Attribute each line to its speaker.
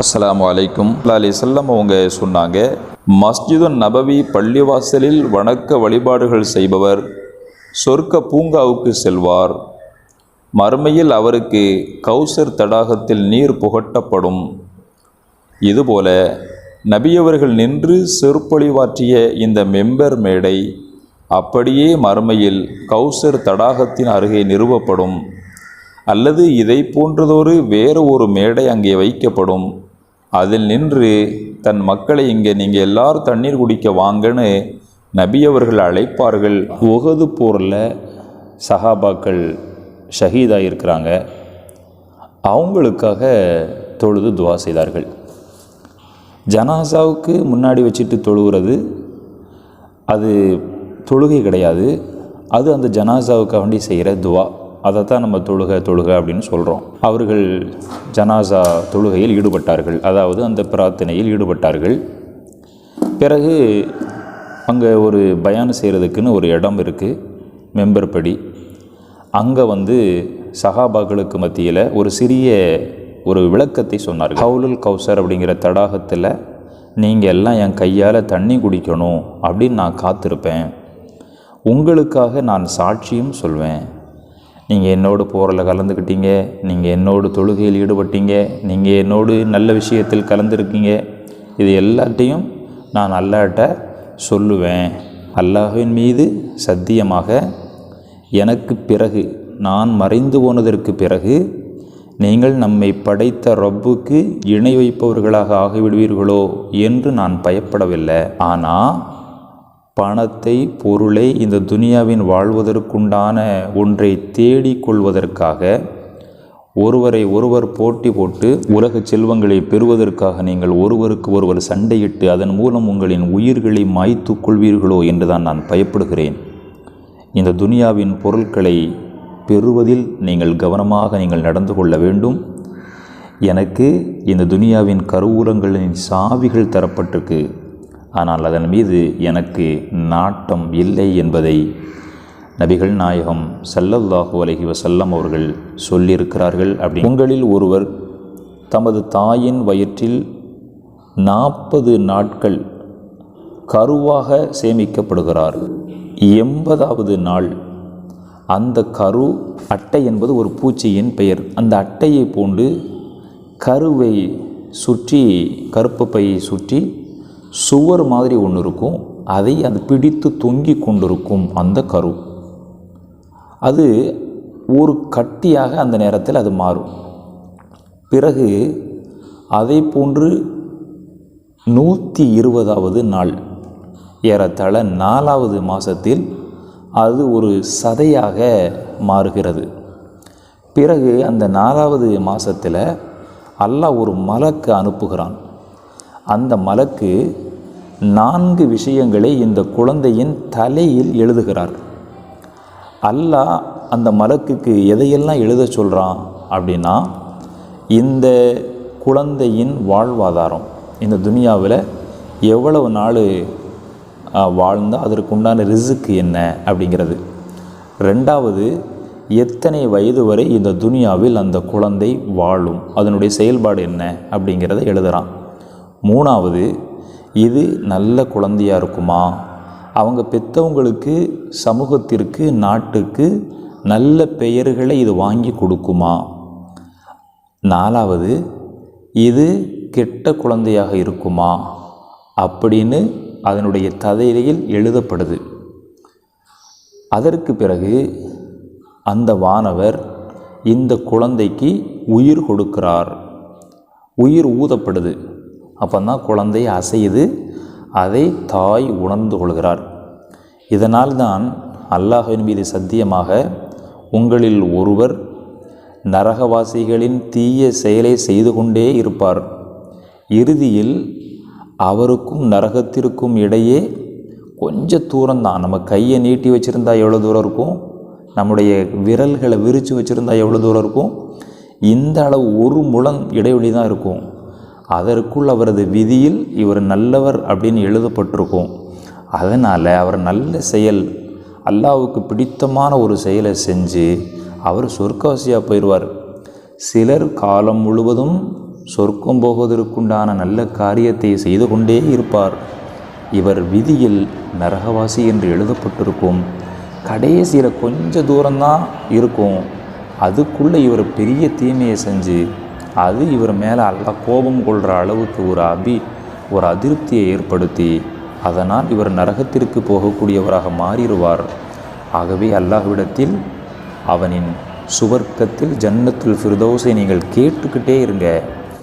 Speaker 1: அஸ்லாம் அலைக்கும். அலி செல்லம் அவங்க சொன்னாங்க மஸ்ஜிது நபவி பள்ளிவாசலில் வணக்க வழிபாடுகள் செய்பவர் சொர்க்க பூங்காவுக்கு செல்வார். மறுமையில் அவருக்கு கௌசர் தடாகத்தில் நீர் புகட்டப்படும். இதுபோல நபியவர்கள் நின்று செருப்பொழிவாற்றிய இந்த மெம்பர் மேடை அப்படியே மறுமையில் கௌசர் தடாகத்தின் அருகே நிறுவப்படும். அல்லது இதை போன்றதொரு வேறு ஒரு மேடை அங்கே வைக்கப்படும். அதில் நின்று தன் மக்களை இங்கே நீங்கள் எல்லாரும் தண்ணீர் குடிக்க வாங்கன்னு நபியவர்கள் அழைப்பார்கள். உகது போரில் சஹாபாக்கள் ஷஹீதாக இருக்கிறாங்க அவங்களுக்காக தொழுது துவா செய்தார்கள். ஜனாசாவுக்கு முன்னாடி வச்சுட்டு தொழுகிறது அது தொழுகை கிடையாது. அது அந்த ஜனாசாவுக்காக வேண்டி செய்கிற துவா. அதை தான் நம்ம தொழுக தொழுக அப்படின்னு சொல்கிறோம் அவர்கள் ஜனாசா தொழுகையில் ஈடுபட்டார்கள். அதாவது அந்த பிரார்த்தனையில் ஈடுபட்டார்கள். பிறகு அங்கே ஒரு பயான் செய்கிறதுக்குன்னு ஒரு இடம் இருக்குது மெம்பர் படி. அங்கே வந்து சஹாபாக்களுக்கு மத்தியில் ஒரு சிறிய ஒரு விளக்கத்தை சொன்னார்கள். ஹவுலுல் கௌசர் அப்படிங்கிற தடாகத்தில் நீங்கள் எல்லாம் என் கையால் தண்ணி குடிக்கணும் அப்படின்னு நான் காத்திருப்பேன். உங்களுக்காக நான் சாட்சியும் சொல்வேன். நீங்கள் என்னோடு போரில் கலந்துக்கிட்டீங்க நீங்கள் என்னோடு தொழுகையில் ஈடுபட்டீங்க. நீங்கள் என்னோடு நல்ல விஷயத்தில் கலந்துருக்கீங்க. இது எல்லாத்தையும் நான் அல்லாட்ட சொல்லுவேன். அல்லாஹ்வின் மீது சத்தியமாக எனக்கு பிறகு நான் மறைந்து போனதற்கு பிறகு நீங்கள் நம்மை படைத்த ரப்புக்கு இணை வைப்பவர்களாக ஆகிவிடுவீர்களோ என்று நான் பயப்படவில்லை. ஆனால் பணத்தை பொருளை இந்த துனியாவின் வாழ்வதற்குண்டான ஒன்றை தேடிக் கொள்வதற்காக ஒருவரை ஒருவர் போட்டி போட்டு உலக செல்வங்களை பெறுவதற்காக நீங்கள் ஒருவருக்கு ஒருவர் சண்டையிட்டு அதன் மூலம் உங்களின் உயிர்களை மாய்த்து கொள்வீர்களோ என்றுதான் நான் பயப்படுகிறேன். இந்த துனியாவின் பொருட்களை பெறுவதில் நீங்கள் கவனமாக நீங்கள் நடந்து கொள்ள வேண்டும். எனக்கு இந்த துனியாவின் கருவூலங்களின் சாவிகள் தரப்பட்டிருக்கு. ஆனால் அதன் மீது எனக்கு நாட்டம் இல்லை என்பதை நபிகள் நாயகம் சல்லல்லாஹு அலஹி வசல்லம் அவர்கள் சொல்லியிருக்கிறார்கள். அப்படி உங்களில் ஒருவர் தமது தாயின் வயிற்றில் நாற்பது நாட்கள் கருவாக சேமிக்கப்படுகிறார். எண்பதாவது நாள் அந்த கரு அட்டை என்பது ஒரு பூச்சியின் பெயர். அந்த அட்டையை போன்று கருவை சுற்றி கருப்பு பையை சுற்றி சுவர் மாதிரி ஒன்று இருக்கும். அதை அது பிடித்து தொங்கி கொண்டிருக்கும் அந்த கரு. அது ஒரு கட்டியாக அந்த நேரத்தில் அது மாறும். பிறகு அதை போன்று நூற்றி இருபதாவது நாள் ஏறத்தாழ நாலாவது மாதத்தில் அது ஒரு சதையாக மாறுகிறது. பிறகு அந்த நாலாவது மாதத்தில் அல்லாஹ் ஒரு மலக்கு அனுப்புகிறான். அந்த மலக்கு நான்கு விஷயங்களை இந்த குழந்தையின் தலையில் எழுதுகிறார். அல்லாஹ் அந்த மலக்குக்கு எதையெல்லாம் எழுத சொல்கிறான் அப்படின்னா இந்த குழந்தையின் வாழ்வாதாரம். இந்த துனியாவில் எவ்வளவு நாள் வாழ்ந்தால் அதற்குண்டான ரிசுக்கு என்ன அப்படிங்கிறது. ரெண்டாவது எத்தனை வயது வரை இந்த துனியாவில் அந்த குழந்தை வாழும்? அதனுடைய செயல்பாடு என்ன அப்படிங்கிறத எழுதுகிறான் மூணாவது இது நல்ல குழந்தையாக இருக்குமா? அவங்க பெற்றவங்களுக்கு சமூகத்திற்கு நாட்டுக்கு நல்ல பெயர்களை இது வாங்கி கொடுக்குமா? நாலாவது இது கெட்ட குழந்தையாக இருக்குமா? அப்படின்னு அதனுடைய ததையில் எழுதப்படுது. அதற்கு பிறகு அந்த வானவர் இந்த குழந்தைக்கு உயிர் கொடுக்கிறார். உயிர் ஊதப்படுது. அப்போ தான் குழந்தை அசையுது அதை தாய் உணர்ந்து கொள்கிறார். இதனால் தான் அல்லாஹின் மீது சத்தியமாக உங்களில் ஒருவர் நரகவாசிகளின் தீய செயலை செய்து கொண்டே இருப்பார். இறுதியில் அவருக்கும் நரகத்திற்கும் இடையே கொஞ்ச தூரம்தான் நம்ம கையை நீட்டி வச்சுருந்தா எவ்வளோ தூரம் இருக்கும்? நம்முடைய விரல்களை விரித்து வச்சுருந்தா எவ்வளோ தூரம் இருக்கும்? இந்த அளவு ஒரு முழம் இடைவெளி தான் இருக்கும். அதற்குள் அவரது விதியில் இவர் நல்லவர் அப்படின்னு எழுதப்பட்டிருக்கும். அதனால் அவர் நல்ல செயல் அல்லாவுக்கு பிடித்தமான ஒரு செயலை செஞ்சு அவர் சொர்க்கவாசியாக போயிடுவார். சிலர் காலம் முழுவதும் சொர்க்கம் போவதற்குண்டான நல்ல காரியத்தை செய்து கொண்டே இருப்பார். இவர் விதியில் நரகவாசி என்று எழுதப்பட்டிருக்கும். கடைசியில் கொஞ்ச தூரம்தான் இருக்கும். அதுக்குள்ளே இவர் பெரிய தீமையை செஞ்சு அது இவர் மேலே அல்ல கோபம் கொள்கிற அளவுக்கு ஒரு அபி ஒரு அதிருப்தியை ஏற்படுத்தி அதனால் இவர் நரகத்திற்கு போகக்கூடியவராக மாறிடுவார். ஆகவே அல்லாஹ்விடத்தில் அவனின் சுவர்க்கத்தில் ஜன்னத்துல் ஃபிர்தோஸை நீங்கள் கேட்டுக்கிட்டே இருங்க.